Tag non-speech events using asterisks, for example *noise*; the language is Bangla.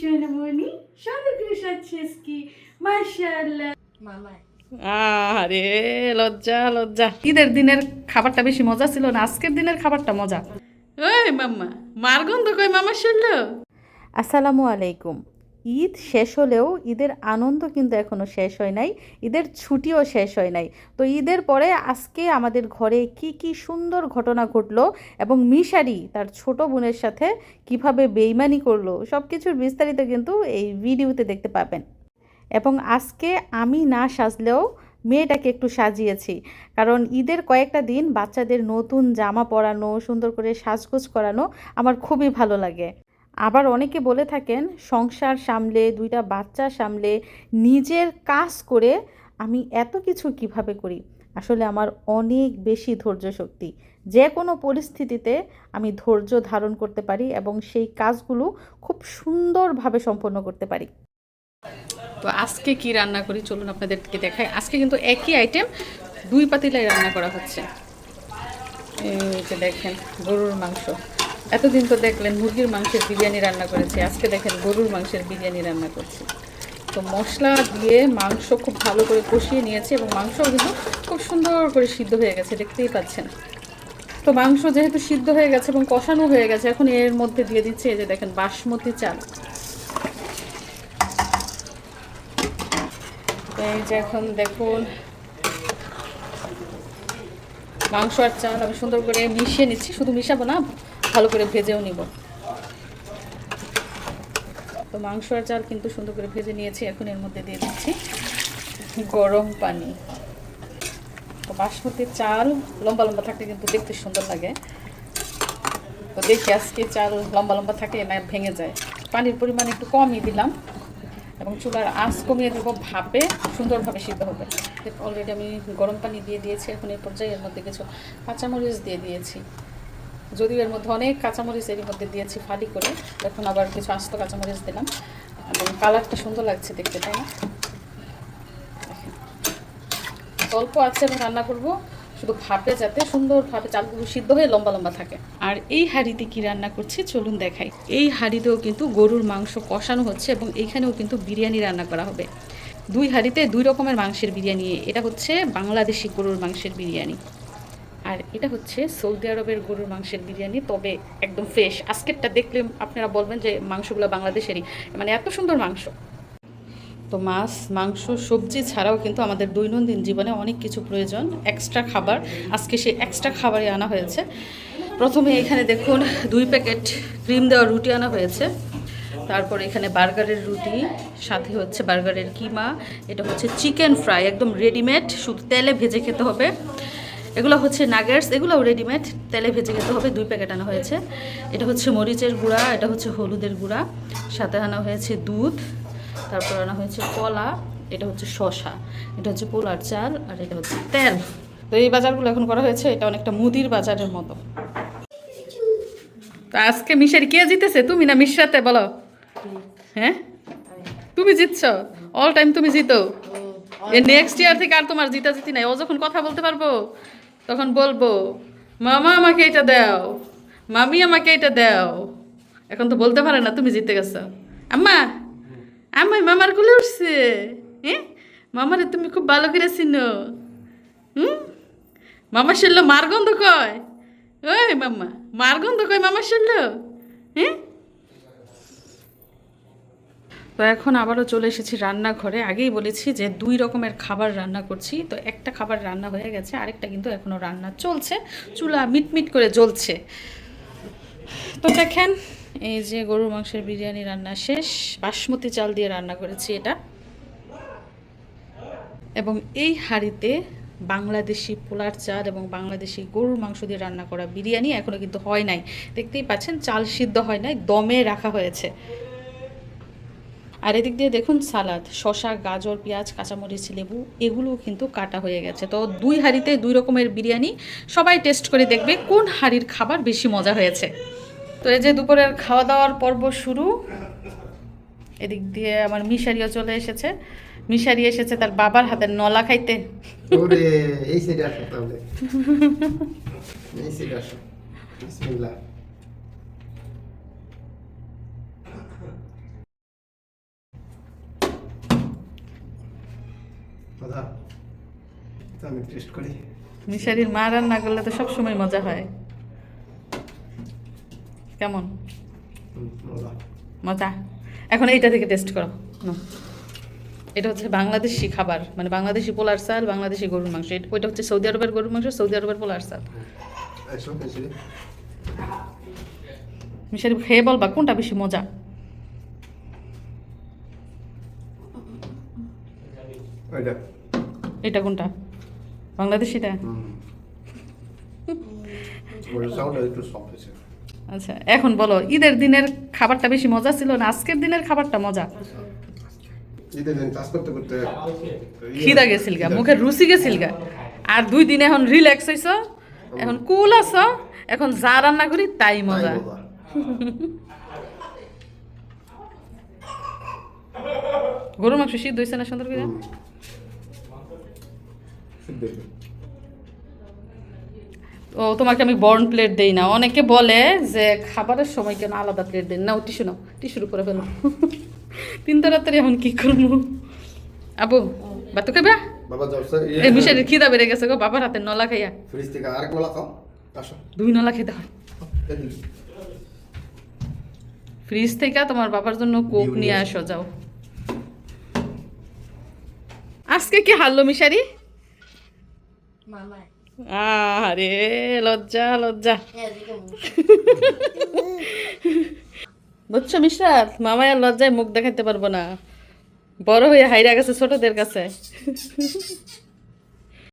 সোনামণি সাজছিস কি? মাশাআল্লাহ। আরে লজ্জা লজ্জা। ঈদের দিনের খাবারটা বেশি মজা ছিল না? আজকের দিনের খাবারটা মজা? ওই মাম্মা মার গন্ধ কই মামা শুনলো আসসালামু আলাইকুম। ঈদ শেষ হলেও ঈদের আনন্দ কিন্তু এখনও শেষ হয় নাই, ঈদের ছুটিও শেষ হয় নাই। তো ঈদের পরে আজকে আমাদের ঘরে কি কি সুন্দর ঘটনা ঘটলো এবং মিশারি, তার ছোট বোনের সাথে কীভাবে বেইমানি করল সব কিছুর বিস্তারিত কিন্তু এই ভিডিওতে দেখতে পাবেন। এবং আজকে আমি না সাজলেও মেয়েটাকে একটু সাজিয়েছি, কারণ ঈদের কয়েকটা দিন বাচ্চাদের নতুন জামা পরানো, সুন্দর করে সাজগোজ করানো আমার খুবই ভালো লাগে। আবার অনেকে বলে থাকেন, সংসার সামলে, দুইটা বাচ্চা সামলে নিজের কাজ করে আমি এত কিছু কীভাবে করি? আসলে আমার অনেক বেশি ধৈর্য শক্তি। যে কোনো পরিস্থিতিতে আমি ধৈর্য ধারণ করতে পারি এবং সেই কাজগুলো খুব সুন্দরভাবে সম্পন্ন করতে পারি। তো আজকে কি রান্না করি? চলুন আপনাদেরকে দেখাই। আজকে কিন্তু একই আইটেম দুই পাতিলায় রান্না করা হচ্ছে। এই দেখেন, গরুর মাংস। এতদিন তো দেখলেন মুরগির মাংসের বিরিয়ানি রান্না করেছি, আজকে দেখেন গরুর মাংসের বিরিয়ানি রান্না করছি। তো মশলা দিয়ে মাংস খুব ভালো করে কষিয়ে নিয়েছি এবং মাংস কিন্তু খুব সুন্দর করে সিদ্ধ হয়ে গেছে, দেখতেই পাচ্ছেন। তো মাংস যেহেতু সিদ্ধ হয়ে গেছে এবং কষানো হয়ে গেছে, এখন এর মধ্যে দিয়ে দিচ্ছে এই যে দেখেন বাসমতি চাল। এই যে এখন দেখুন, মাংস আর চাল আমি সুন্দর করে মিশিয়ে নিচ্ছি, শুধু মিশাবো না ভালো করে ভেজেও নিব। তো মাংস আর চাল কিন্তু সুন্দর করে ভেজে নিয়েছি, এখন এর মধ্যে দিয়ে দিচ্ছি গরম পানি। তো বাসমতি চাল লম্বা লম্বা থাকলে কিন্তু দেখতে সুন্দর লাগে। তো দেখি আজকে চাল লম্বা লম্বা থাকে না ভেঙে যায়। পানির পরিমাণ একটু কমই দিলাম এবং চুলার আঁচ কমিয়ে দেবো, ভাপে সুন্দরভাবে সিদ্ধ হবে। অলরেডি আমি গরম পানি দিয়ে দিয়েছি, এখন এই পর্যায়ে এর মধ্যে কিছু কাঁচামরিচ দিয়ে দিয়েছি। যদিও এর মধ্যে অনেক কাঁচামরিচ এর মধ্যে দিয়েছি ফালি করে। এখন আবার কিছু আস্ত কাঁচামরিচ দিলাম। এবং কালারটা সুন্দর লাগছে দেখতে, তাই না? অল্প আছে আমি রান্না করব, শুধু ভাপে যাতে সুন্দরভাবে চালগুলো সিদ্ধ হয়ে লম্বা লম্বা থাকে। আর এই হাঁড়িতে কি রান্না করছি চলুন দেখাই। এই হাঁড়িতেও কিন্তু গরুর মাংস কষানো হচ্ছে এবং এইখানেও কিন্তু বিরিয়ানি রান্না করা হবে। দুই হাঁড়িতে দুই রকমের মাংসের বিরিয়ানি, এটা হচ্ছে বাংলাদেশি গরুর মাংসের বিরিয়ানি। আর এটা হচ্ছে সৌদি আরবের গরুর মাংসের বিরিয়ানি, তবে একদম ফ্রেশ আজকেরটা দেখলে আপনারা বলবেন যে মাংসগুলো বাংলাদেশেরই। মানে এত সুন্দর মাংস। তো মাছ, মাংস, সবজি ছাড়াও কিন্তু আমাদের দৈনন্দিন জীবনে অনেক কিছু প্রয়োজন এক্সট্রা খাবার। আজকে সেই এক্সট্রা খাবারই আনা হয়েছে। প্রথমে এখানে দেখুন, দুই প্যাকেট ক্রিম দেওয়া রুটি আনা হয়েছে। তারপর এখানে বার্গারের রুটি, সাথে হচ্ছে বার্গারের কিমা, এটা হচ্ছে চিকেন ফ্রাই, একদম রেডিমেড শুধু তেলে ভেজে খেতে হবে। এগুলো হচ্ছে নাগেটস এগুলোও রেডিমেড তেলে ভেজে খেতে হবে দুই প্যাকেট আনা হয়েছে। এটা হচ্ছে মরিচের গুঁড়া এটা হচ্ছে হলুদের গুঁড়া সাথে আনা হয়েছে দুধ তারপর আনা হয়েছে কলা এটা হচ্ছে শশা এটা হচ্ছে পোলার চাল আর এটা হচ্ছে তেল। তো এই বাজারগুলো এখন করা হয়েছে এটা অনেকটা মুদির বাজারের মতো। তো আজকে মিশারি কে জিতেছে? তুমি না মিশরাতে বলো? হ্যাঁ? তুমি জিতছ? অল টাইম তুমি জিতো। নেক্সট ইয়ার থেকে আর তোমার জিতা জিতি নাই। ও যখন কথা বলতে পারব তখন বলব, মামা আমাকে এটা দাও, মামি আমাকে এটা দাও। এখন তো বলতে পারে না, তুমি জিতে গেছো। আম্মা আম্মাই মামারগুলো উঠছে। হ্যাঁ মামারে তুমি খুব ভালো করে চিনো। হুম? মামা শুনলো মার গন্ধ কয়? ওই মাম্মা, মার গন্ধ কয় মামা শুনলো হ্যাঁ তো এখন আবারও চলে এসেছি রান্নাঘরে। আগেই বলেছি যে দুই রকমের খাবার রান্না করছি। তো একটা খাবার রান্না হয়ে গেছে, আরেকটা কিন্তু এখনও রান্না চলছে। চুলা মিটমিট করে জ্বলছে। তো দেখেন, এই যে গরুর মাংসের বিরিয়ানি রান্না শেষ। বাসমতি চাল দিয়ে রান্না করেছি এটা। এবং এই হাঁড়িতে বাংলাদেশি পোলার চাল এবং বাংলাদেশি গরুর মাংস দিয়ে রান্না করা বিরিয়ানি এখনও কিন্তু হয় নাই। দেখতেই পাচ্ছেন, চাল সিদ্ধ হয় নাই, দমে রাখা হয়েছে। আর এদিক দিয়ে দেখুন সালাদ শশা গাজর, পেঁয়াজ, কাঁচামরিচ, লেবু, এগুলোও কিন্তু কাটা হয়ে গেছে। তো দুই হাঁড়িতে দুই রকমের বিরিয়ানি, সবাই টেস্ট করে দেখবে কোন হাঁড়ির খাবার বেশি মজা হয়েছে। তো এই যে দুপুরের খাওয়া দাওয়ার পর্ব শুরু। এদিক দিয়ে আমার মিশারিও চলে এসেছে। মিশারি এসেছে তার বাবার হাতের নলা খাইতে। এই সাইডে আসো তাহলে। এই সাইডে আসো। বিসমিল্লাহ। তো আমি টেস্ট করি। মিশারির মা রান্না করলে তো সবসময় মজা হয়। কেমন? মজা। এখন এইটা থেকে টেস্ট করো। এটা হচ্ছে বাংলাদেশি খাবার। মানে বাংলাদেশি পোলার চাল বাংলাদেশি গরুর মাংস। এটা- ওইটা হচ্ছে সৌদি আরবের গরুর মাংস সৌদি আরবের পোলার চাল। মিশারি খেয়ে বলবা কোনটা বেশি মজা? এটা কোনটা? বাংলাদেশিটা আচ্ছা এখন বলো ঈদের দিনের খাবারটা বেশি মজা ছিল না? আজকের দিনের খাবারটা মজা? ঈদের দিন কাজ করতে করতে খিদা গেছিল গা মুখের রুচি গেছিল গা। আর দুই দিন এখন রিল্যাক্স হইছ এখন কুল আছ এখন যা রান্না করি তাই মজা। গরুর মাংস সিদ্ধ হয়েছে না সুন্দর করে? ও তোমাকে আমি বর্ন প্লেট দেই না। অনেকে বলে যে খাবারের সময় কেন আলাদা প্লেট দেন? না টিস্যু নাও টিস্যুর উপরে ফেলো। তিন তাড়াতাড়ি এখন কি করব? আবু বা তো খাবা বাবা যাও স্যার এই মিশারির খিদা বেড়ে গেছে গো বাবার হাতে নলা খাইয়া। ফ্রিজ থেকে আরেক মালা খাও আসো। দুই নলা খেতে হয় ফ্রিজ থেকে তোমার বাবার জন্য কোক নিয়ে নিয়ে আসো যাও। আজকে কি হারলো মিশারি? আরে লজ্জা লজ্জা। *laughs* বুঝছ মিশ্রাত মামায় আর লজ্জায় মুখ দেখাতে পারব না। বড় হয়ে হাইরা গেছে ছোটদের কাছে।